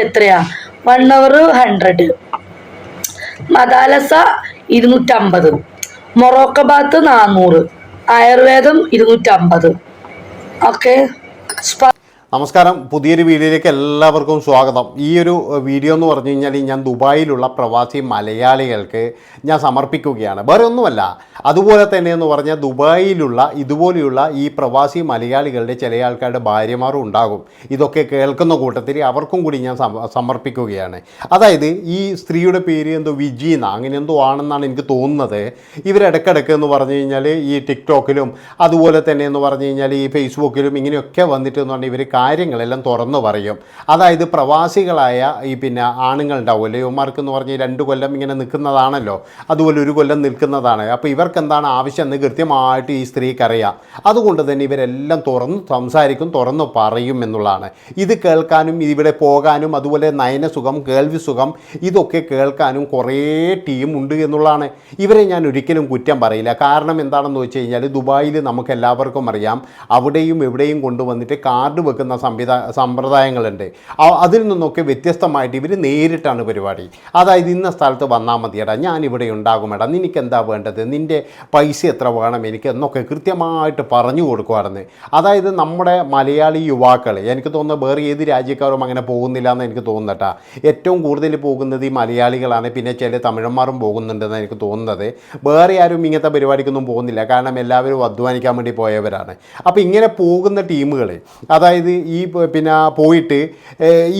എത്രയാ? One hour hundred മദാലസ ഇരുന്നൂറ്റമ്പത്. മൊറോക്കബാത്ത് നാന്നൂറ്. ആയുർവേദം ഇരുന്നൂറ്റമ്പത്. ഓക്കെ നമസ്കാരം. പുതിയൊരു വീഡിയോയിലേക്ക് എല്ലാവർക്കും സ്വാഗതം. ഈ ഒരു വീഡിയോ എന്ന് പറഞ്ഞു കഴിഞ്ഞാൽ ഞാൻ ദുബായിലുള്ള പ്രവാസി മലയാളികൾക്ക് ഞാൻ സമർപ്പിക്കുകയാണ്. വേറെ ഒന്നുമല്ല. അതുപോലെ തന്നെ എന്ന് പറഞ്ഞാൽ ദുബായിലുള്ള ഇതുപോലെയുള്ള ഈ പ്രവാസി മലയാളികളുടെ ചില ആൾക്കാരുടെ ഭാര്യമാരും ഉണ്ടാകും. ഇതൊക്കെ കേൾക്കുന്ന കൂട്ടത്തിൽ അവർക്കും കൂടി ഞാൻ സമർപ്പിക്കുകയാണ്. അതായത് ഈ സ്ത്രീയുടെ പേര് എന്തോ വിജീന അങ്ങനെ എന്തോ ആണെന്നാണ് എനിക്ക് തോന്നുന്നത്. ഇവരിടക്കിടക്ക് എന്ന് പറഞ്ഞു കഴിഞ്ഞാൽ ഈ ടിക്ടോക്കിലും അതുപോലെ തന്നെ എന്ന് പറഞ്ഞു കഴിഞ്ഞാൽ ഈ ഫേസ്ബുക്കിലും ഇങ്ങനെയൊക്കെ വന്നിട്ട് എന്ന് പറഞ്ഞാൽ ഇവർ കാര്യങ്ങളെല്ലാം തുറന്നു പറയും. അതായത് പ്രവാസികളായ ഈ പിന്നെ ആണുങ്ങളുണ്ടാവുമല്ലോ ഇവന്മാർക്ക് എന്ന് പറഞ്ഞാൽ രണ്ട് കൊല്ലം ഇങ്ങനെ നിൽക്കുന്നതാണല്ലോ. അതുപോലെ ഒരു കൊല്ലം നിൽക്കുന്നതാണ്. അപ്പോൾ ഇവർക്ക് എന്താണ് ആവശ്യം എന്ന് കൃത്യമായിട്ട് ഈ സ്ത്രീക്കറിയാം. അതുകൊണ്ട് തന്നെ ഇവരെല്ലാം തുറന്ന് സംസാരിക്കും തുറന്നു പറയും എന്നുള്ളതാണ്. ഇത് കേൾക്കാനും ഇവിടെ പോകാനും അതുപോലെ നയനസുഖം കേൾവി സുഖം ഇതൊക്കെ കേൾക്കാനും കുറേ ടീം ഉണ്ട് എന്നുള്ളതാണ്. ഇവരെ ഞാൻ ഒരിക്കലും കുറ്റം പറയില്ല. കാരണം എന്താണെന്ന് വെച്ച് കഴിഞ്ഞാൽ ദുബായിൽ നമുക്ക് എല്ലാവർക്കും അറിയാം. അവിടെയും എവിടെയും കൊണ്ടുവന്നിട്ട് കാർഡ് വെക്കുന്ന സംവിധാ സമ്പ്രദായങ്ങളുണ്ട്. അതിൽ നിന്നൊക്കെ വ്യത്യസ്തമായിട്ട് ഇവർ നേരിട്ടാണ് പരിപാടി. അതായത് ഇന്ന സ്ഥലത്ത് വന്നാൽ മതിയടാ ഉണ്ടാകുമെടാ നിനക്ക് എന്താ വേണ്ടത്? നിന്റെ പൈസ എത്ര വേണം എനിക്ക്? എന്നൊക്കെ കൃത്യമായിട്ട് പറഞ്ഞു കൊടുക്കുമായിരുന്നു അതായത് നമ്മുടെ മലയാളി യുവാക്കൾ എനിക്ക് തോന്നുന്നത് വേറെ ഏത് രാജ്യക്കാരും അങ്ങനെ പോകുന്നില്ല എന്ന് എനിക്ക് തോന്നുന്നട്ടാ. ഏറ്റവും കൂടുതൽ പോകുന്നത് ഈ മലയാളികളാണ് പിന്നെ ചില തമിഴന്മാരും പോകുന്നുണ്ടെന്ന് എനിക്ക് തോന്നുന്നത്. വേറെ ആരും ഇങ്ങനത്തെ പരിപാടിക്കൊന്നും പോകുന്നില്ല കാരണം എല്ലാവരും അധ്വാനിക്കാൻ വേണ്ടി പോയവരാണ്. അപ്പോൾ ഇങ്ങനെ പോകുന്ന ടീമുകൾ അതായത് ഈ പിന്നെ പോയിട്ട്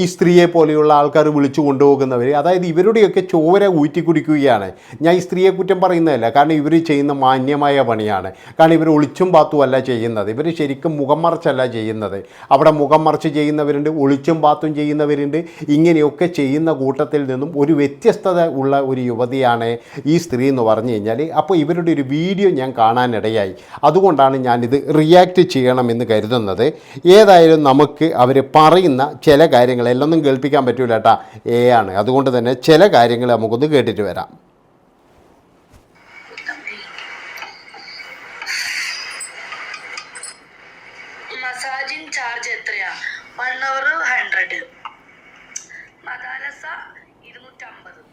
ഈ സ്ത്രീയെ പോലെയുള്ള ആൾക്കാർ വിളിച്ചു കൊണ്ടുപോകുന്നവർ അതായത് ഇവരുടെയൊക്കെ ചോര ഊറ്റി കുടിക്കുകയാണ്. ഞാൻ ഈ സ്ത്രീയെ കുറ്റം പറയുന്നതല്ല. കാരണം ഇവർ ചെയ്യുന്ന മാന്യമായ പണിയാണ്. കാരണം ഇവർ ഒളിച്ചും പാത്തുമല്ല ചെയ്യുന്നത്. ഇവർ ശരിക്കും മുഖം മറച്ചല്ല ചെയ്യുന്നത്. അവിടെ മുഖം മറച്ച് ചെയ്യുന്നവരുണ്ട് ഒളിച്ചും പാത്തും ചെയ്യുന്നവരുണ്ട്. ഇങ്ങനെയൊക്കെ ചെയ്യുന്ന കൂട്ടത്തിൽ നിന്നും ഒരു വ്യത്യസ്തത ഉള്ള ഒരു യുവതിയാണ് ഈ സ്ത്രീ എന്ന് പറഞ്ഞു കഴിഞ്ഞാൽ അപ്പോൾ ഇവരുടെ ഒരു വീഡിയോ ഞാൻ കാണാനിടയായി. അതുകൊണ്ടാണ് ഞാനിത് റിയാക്ട് ചെയ്യണമെന്ന് കരുതുന്നത്. ഏതായാലും നമുക്ക് അവർ പറയുന്ന ചില കാര്യങ്ങൾ എല്ലൊന്നും കേൾപ്പിക്കാൻ പറ്റൂല കേട്ടാ എ ആണ്. അതുകൊണ്ട് തന്നെ ചില കാര്യങ്ങൾ നമുക്കൊന്ന് കേട്ടിട്ട് വരാം. മസാജിങ് ചാർജ് എത്രയാ? One hour hundred. മദാലസ ഇരുന്നൂറ്റമ്പത്.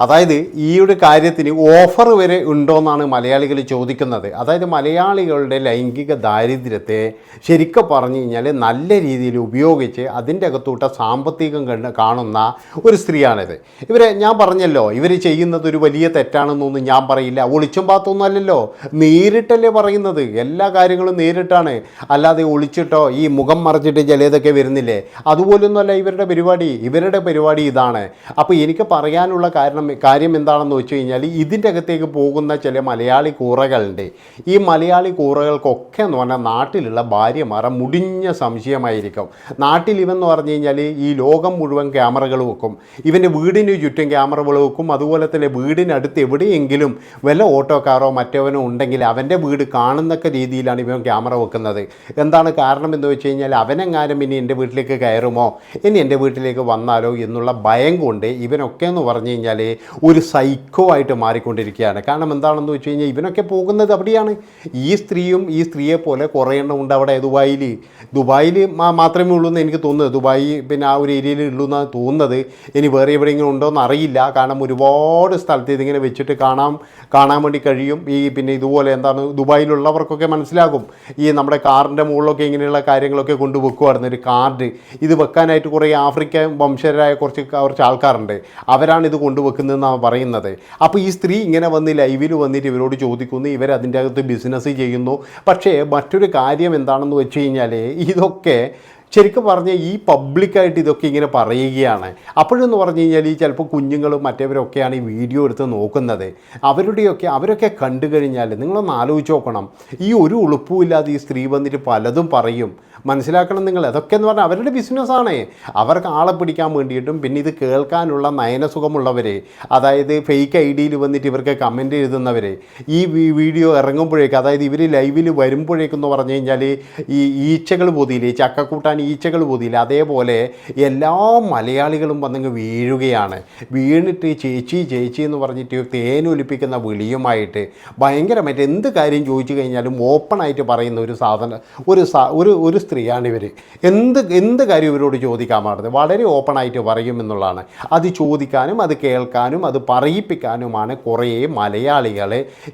അതായത് ഈ ഒരു കാര്യത്തിന് ഓഫർ വരെ ഉണ്ടോയെന്നാണ് മലയാളികൾ ചോദിക്കുന്നത്. അതായത് മലയാളികളുടെ ലൈംഗിക ദാരിദ്ര്യത്തെ ശരിക്കും പറഞ്ഞു കഴിഞ്ഞാൽ നല്ല രീതിയിൽ ഉപയോഗിച്ച് അതിന്റെ അകത്തൂട്ട സാമ്പത്തികം കണ്ട് കാണുന്ന ഒരു സ്ത്രീയാണിത്. ഇവരെ ഞാൻ പറഞ്ഞല്ലോ ഇവർ ചെയ്യുന്നത് ഒരു വലിയ തെറ്റാണെന്നൊന്നും ഞാൻ പറയില്ല. ഒളിച്ചും പാത്തൊന്നും അല്ലല്ലോ. നേരിട്ടല്ലേ പറയുന്നത്. എല്ലാ കാര്യങ്ങളും നേരിട്ടാണ്. അല്ലാതെ ഒളിച്ചിട്ടോ ഈ മുഖം മറച്ചിട്ട് ചിലതൊക്കെ വരുന്നില്ലേ? അതുപോലൊന്നുമല്ല ഇവരുടെ പരിപാടി. ഇവരുടെ പരിപാടി ഇതാണ്. അപ്പോൾ എനിക്ക് പറയാനുള്ള കാരണം കാര്യം എന്താണെന്ന് വെച്ച് കഴിഞ്ഞാൽ ഇതിന്റെ അകത്തേക്ക് പോകുന്ന ചില മലയാളി കൂറകളുണ്ട്. ഈ മലയാളി കൂറകൾക്കൊക്കെ എന്ന് പറഞ്ഞാൽ നാട്ടിലുള്ള ഭാര്യമാരെ മുടിഞ്ഞ സംശയമായിരിക്കും. നാട്ടിൽ ഇവെന്ന് പറഞ്ഞു കഴിഞ്ഞാൽ ഈ ലോകം മുഴുവൻ ക്യാമറകൾ വെക്കും. ഇവന്റെ വീടിന് ചുറ്റും ക്യാമറകൾ വെക്കും. അതുപോലെ തന്നെ വീടിനടുത്ത് എവിടെയെങ്കിലും വല്ല ഓട്ടോക്കാരോ മറ്റവനോ ഉണ്ടെങ്കിൽ അവന്റെ വീട് കാണുന്നൊക്കെ രീതിയിലാണ് ഇവൻ ക്യാമറ വെക്കുന്നത്. എന്താണ് കാരണം എന്ന് വെച്ച് കഴിഞ്ഞാൽ അവനെങ്ങാനും ഇനി എന്റെ വീട്ടിലേക്ക് കയറുമോ? ഇനി എന്റെ വീട്ടിലേക്ക് വന്നാലോ എന്നുള്ള ഭയം കൊണ്ട് ഇവനൊക്കെ എന്ന് പറഞ്ഞു കഴിഞ്ഞാൽ ഒരു സൈക്കോ ആയിട്ട് മാറിക്കൊണ്ടിരിക്കുകയാണ്. കാരണം എന്താണെന്ന് വെച്ച് കഴിഞ്ഞാൽ ഇവനൊക്കെ പോകുന്നത് അവിടെയാണ്. ഈ സ്ത്രീയും ഈ സ്ത്രീയെ പോലെ കുറേ എണ്ണം ഉണ്ട് അവിടെ ദുബായിൽ. ദുബായിൽ മാത്രമേ ഉള്ളൂ എന്ന് എനിക്ക് തോന്നുന്നത്. ദുബായി പിന്നെ ആ ഒരു ഏരിയയിൽ ഉള്ളൂ എന്നാണ് തോന്നുന്നത്. ഇനി വേറെ എവിടെയെങ്കിലും ഉണ്ടോ എന്ന് അറിയില്ല. കാരണം ഒരുപാട് സ്ഥലത്ത് ഇതിങ്ങനെ വെച്ചിട്ട് കാണാൻ കാണാൻ വേണ്ടി കഴിയും. ഈ പിന്നെ ഇതുപോലെ എന്താണ് ദുബായിലുള്ളവർക്കൊക്കെ മനസ്സിലാകും. ഈ നമ്മുടെ കാറിന്റെ മുകളിലൊക്കെ ഇങ്ങനെയുള്ള കാര്യങ്ങളൊക്കെ കൊണ്ട് വെക്കുമായിരുന്നു ഒരു കാർഡ്. ഇത് വെക്കാനായിട്ട് കുറേ ആഫ്രിക്കൻ വംശജരായ കുറച്ച് കുറച്ച് ആൾക്കാരുണ്ട്. അവരാണ് ഇത് കൊണ്ടുവെക്കുന്നതെന്നാണ് പറയുന്നത്. അപ്പോൾ ഈ സ്ത്രീ ഇങ്ങനെ വന്ന് ലൈവിൽ വന്നിട്ട് ഇവരോട് ചോദിക്കുന്നു ഇവർ അതിന്റെ അകത്ത് ബിസിനസ് ചെയ്യുന്നു. പക്ഷേ മറ്റൊരു കാര്യം എന്താണെന്ന് വെച്ച് കഴിഞ്ഞാൽ ഇതൊക്കെ ശരിക്കും പറഞ്ഞാൽ ഈ പബ്ലിക്കായിട്ട് ഇതൊക്കെ ഇങ്ങനെ പറയുകയാണ്. അപ്പോഴെന്ന് പറഞ്ഞു കഴിഞ്ഞാൽ ഈ ചിലപ്പോൾ കുഞ്ഞുങ്ങളും മറ്റവരൊക്കെയാണ് ഈ വീഡിയോ എടുത്ത് നോക്കുന്നത്. അവരുടെയൊക്കെ അവരൊക്കെ കണ്ടു കഴിഞ്ഞാൽ നിങ്ങളൊന്ന് ആലോചിച്ച് നോക്കണം. ഈ ഒരു ഉളുപ്പുമില്ലാതെ ഈ സ്ത്രീ വന്നിട്ട് പലതും പറയും. മനസ്സിലാക്കണം നിങ്ങൾ. അതൊക്കെ എന്ന് പറഞ്ഞാൽ അവരുടെ ബിസിനസ്സാണ് അവർക്ക് ആളെ പിടിക്കാൻ വേണ്ടിയിട്ടും പിന്നെ ഇത് കേൾക്കാനുള്ള നയനസുഖമുള്ളവർ അതായത് ഫേക്ക് ഐ ഡിയിൽ വന്നിട്ട് ഇവർക്ക് കമന്റ് എഴുതുന്നവർ ഈ വീഡിയോ ഇറങ്ങുമ്പോഴേക്ക് അതായത് ഇവർ ലൈവിൽ വരുമ്പോഴേക്കെന്ന് പറഞ്ഞു കഴിഞ്ഞാൽ ഈ ഈച്ചകൾ പൊതിയില്ലേ ചക്കക്കൂട്ടാൻ ഈച്ചകൾ പോതിയില്ല. അതേപോലെ എല്ലാ മലയാളികളും വന്നങ്ങ് വീഴുകയാണ്. വീണിട്ട് ചേച്ചി ചേച്ചി എന്ന് പറഞ്ഞിട്ട് തേനൊലിപ്പിക്കുന്ന വിളിയുമായിട്ട് ഭയങ്കരമായിട്ട് എന്ത് കാര്യം ചോദിച്ചു കഴിഞ്ഞാലും ഓപ്പണായിട്ട് പറയുന്ന ഒരു സാധനം ഒരു ഒരു ഒരു സ്ത്രീയാണ് ഇവർ എന്ത് എന്ത് കാര്യം ഇവരോട് ചോദിക്കാൻ പാടുന്നത് വളരെ ഓപ്പണായിട്ട് പറയും എന്നുള്ളതാണ്. അത് ചോദിക്കാനും അത് കേൾക്കാനും അത് പറയിപ്പിക്കാനുമാണ് കുറേ മലയാളികൾ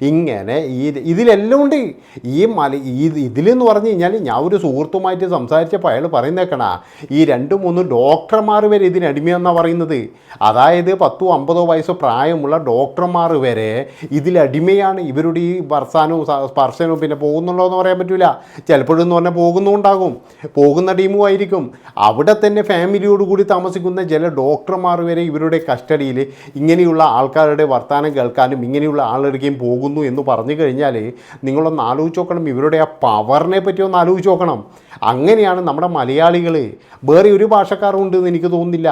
ഇങ്ങനെ ഈ ഇതിലെല്ലാം ഉണ്ട്. ഈ മല ഈ ഇതിലെന്ന് പറഞ്ഞു കഴിഞ്ഞാൽ ഞാൻ ഒരു സുഹൃത്തുമായിട്ട് സംസാരിച്ചപ്പോൾ അയാൾ പറയുന്നേക്കണ. ഈ രണ്ട് മൂന്ന് ഡോക്ടർമാർ വരെ ഇതിന് അടിമയെന്നാണ് പറയുന്നത്. അതായത് പത്തോ അമ്പതോ വയസ്സോ പ്രായമുള്ള ഡോക്ടർമാർ വരെ ഇതിലടിമയാണ് ഇവരുടെ ഈ വർഷാനവും സ്പർശനവും പിന്നെ പോകുന്നുണ്ടോ എന്ന് പറയാൻ പറ്റില്ല ചിലപ്പോഴെന്ന് പറഞ്ഞാൽ പോകുന്നുണ്ടാകും. പോകുന്ന ടീമും ആയിരിക്കും. അവിടെ തന്നെ ഫാമിലിയോട് കൂടി താമസിക്കുന്ന ചില ഡോക്ടർമാർ വരെ ഇവരുടെ കസ്റ്റഡിയിൽ ഇങ്ങനെയുള്ള ആൾക്കാരുടെ വർത്തമാനം കേൾക്കാനും ഇങ്ങനെയുള്ള ആളെടുക്കുകയും പോകുന്നു എന്ന് പറഞ്ഞു കഴിഞ്ഞാൽ നിങ്ങളൊന്ന് ആലോചിച്ച് നോക്കണം. ഇവരുടെ ആ പവറിനെ പറ്റി ഒന്ന് ആലോചിച്ച് നോക്കണം. അങ്ങനെയാണ് നമ്മുടെ മലയാളികൾ വേറെ ഒരു ഭാഷക്കാരും ഉണ്ടെന്ന് എനിക്ക് തോന്നുന്നില്ല.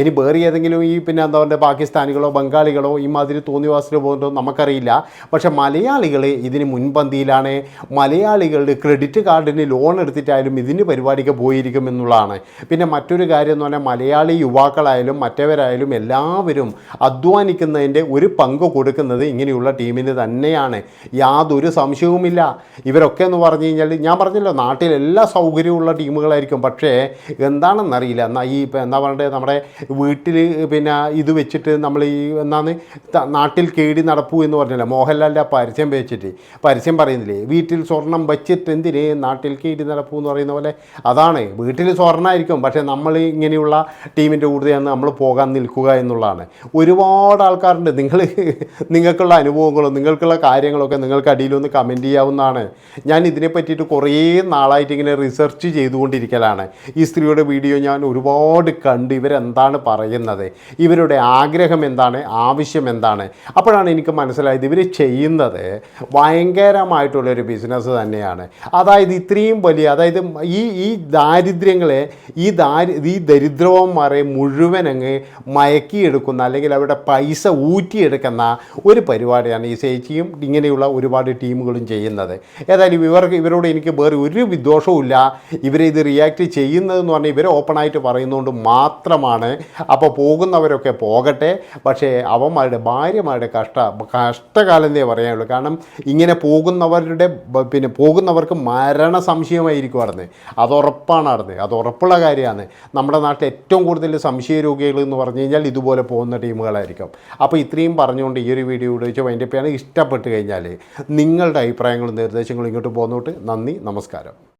ഇനി വേറെ ഏതെങ്കിലും ഈ പിന്നെ എന്താ പറയുക പാകിസ്ഥാനികളോ ബംഗാളികളോ ഈ മാതിരി തോന്നിവാസിലോ പോകുന്നോ നമുക്കറിയില്ല. പക്ഷെ മലയാളികൾ ഇതിന് മുൻപന്തിയിലാണ് മലയാളികളുടെ ക്രെഡിറ്റ് കാർഡിന് ലോൺ എടുത്തിട്ടായാലും ഇതിന് പരിപാടിക്ക് പോയിരിക്കും എന്നുള്ളതാണ്. പിന്നെ മറ്റൊരു കാര്യം എന്ന് പറഞ്ഞാൽ മലയാളി യുവാക്കളായാലും മറ്റവരായാലും എല്ലാവരും അധ്വാനിക്കുന്നതിന്റെ ഒരു പങ്ക് കൊടുക്കുന്നത് ഇങ്ങനെയുള്ള ടീമിന് തന്നെയാണ്. യാതൊരു സംശയവുമില്ല. ഇവരൊക്കെ എന്ന് പറഞ്ഞു കഴിഞ്ഞാൽ ഞാൻ പറഞ്ഞല്ലോ നാട്ടിൽ എല്ലാ സൗകര്യമുള്ള ടീമുകളായിരിക്കും. പക്ഷേ എന്താണെന്നറിയില്ല. എന്നാൽ ഈ എന്താ പറയേണ്ടത് നമ്മുടെ വീട്ടിൽ പിന്നെ ഇത് വെച്ചിട്ട് നമ്മൾ ഈ എന്നാന്ന് നാട്ടിൽ കേടി നടപ്പൂ എന്ന് പറഞ്ഞില്ല. മോഹൻലാലിന്റെ പരസ്യം വെച്ചിട്ട്. പരസ്യം പറയുന്നില്ലേ? വീട്ടിൽ സ്വർണം വെച്ചിട്ട് എന്തിന് നാട്ടിൽ കേടി നടപ്പൂ എന്ന് പറയുന്ന പോലെ. അതാണ്. വീട്ടിൽ സ്വർണമായിരിക്കും പക്ഷേ നമ്മൾ ഇങ്ങനെയുള്ള ടീമിന്റെ കൂടുതലാണ് നമ്മൾ പോകാൻ നിൽക്കുക എന്നുള്ളതാണ്. ഒരുപാട് ആൾക്കാരുണ്ട്. നിങ്ങൾ നിങ്ങൾക്കുള്ള അനുഭവങ്ങളും നിങ്ങൾക്കുള്ള കാര്യങ്ങളൊക്കെ നിങ്ങൾക്ക് അടിയിലൊന്ന് കമന്റ് ചെയ്യാവുന്നതാണ്. ഞാൻ ഇതിനെ പറ്റിയിട്ട് കുറേ നാളായിട്ട് ഇങ്ങനെ റിസർച്ച് ചെയ്തുകൊണ്ടിരിക്കലാണ്. ഈ സ്ത്രീയുടെ വീഡിയോ ഞാൻ ഒരുപാട് കണ്ട് ഇവരെന്താണ് പറയുന്നത്? ഇവരുടെ ആഗ്രഹം എന്താണ്? ആവശ്യം എന്താണ്? അപ്പോഴാണ് എനിക്ക് മനസ്സിലായത് ഇവർ ചെയ്യുന്നത് ഭയങ്കരമായിട്ടുള്ളൊരു ബിസിനസ് തന്നെയാണ്. അതായത് ഇത്രയും വലിയ അതായത് ഈ ഈ ദാരിദ്ര്യങ്ങളെ ഈ ദാരി ഈ ദരിദ്രവന്മാരെ മുഴുവൻ അങ്ങ് മയക്കിയെടുക്കുന്ന അല്ലെങ്കിൽ അവരുടെ പൈസ ഊറ്റിയെടുക്കുന്ന ഒരു പരിപാടിയാണ് ഈ ചേച്ചിയും ഇങ്ങനെയുള്ള ഒരുപാട് ടീമുകളും ചെയ്യുന്നത്. ഏതായാലും ഇവർക്ക് ഇവരോട് എനിക്ക് വേറെ ഒരു വിദ്വേഷവും ഇവരെ ഇത് റിയാക്ട് ചെയ്യുന്നതെന്ന് പറഞ്ഞാൽ ഇവരെ ഓപ്പണായിട്ട് പറയുന്നതുകൊണ്ട് മാത്രമാണ് അപ്പോൾ പോകുന്നവരൊക്കെ പോകട്ടെ. പക്ഷേ അവന്മാരുടെ ഭാര്യമാരുടെ കഷ്ട കഷ്ടകാലം എന്നേ പറയാനുള്ളൂ. കാരണം ഇങ്ങനെ പോകുന്നവരുടെ പിന്നെ പോകുന്നവർക്ക് മരണ സംശയമായിരിക്കും നടന്നത് അത് ഉറപ്പാണ് നടന്നത് അത് ഉറപ്പുള്ള കാര്യമാണ്. നമ്മുടെ നാട്ടിൽ ഏറ്റവും കൂടുതൽ സംശയ രോഗികൾ എന്ന് പറഞ്ഞു കഴിഞ്ഞാൽ ഇതുപോലെ പോകുന്ന ടീമുകളായിരിക്കും. അപ്പോൾ ഇത്രയും പറഞ്ഞുകൊണ്ട് ഈ ഒരു വീഡിയോ ഉപയോഗിച്ച് ചെയ്യാൻ ഇഷ്ടപ്പെട്ട് കഴിഞ്ഞാൽ നിങ്ങളുടെ അഭിപ്രായങ്ങളും നിർദ്ദേശങ്ങളും ഇങ്ങോട്ട് പോന്നോട്ട് നന്ദി നമസ്കാരം.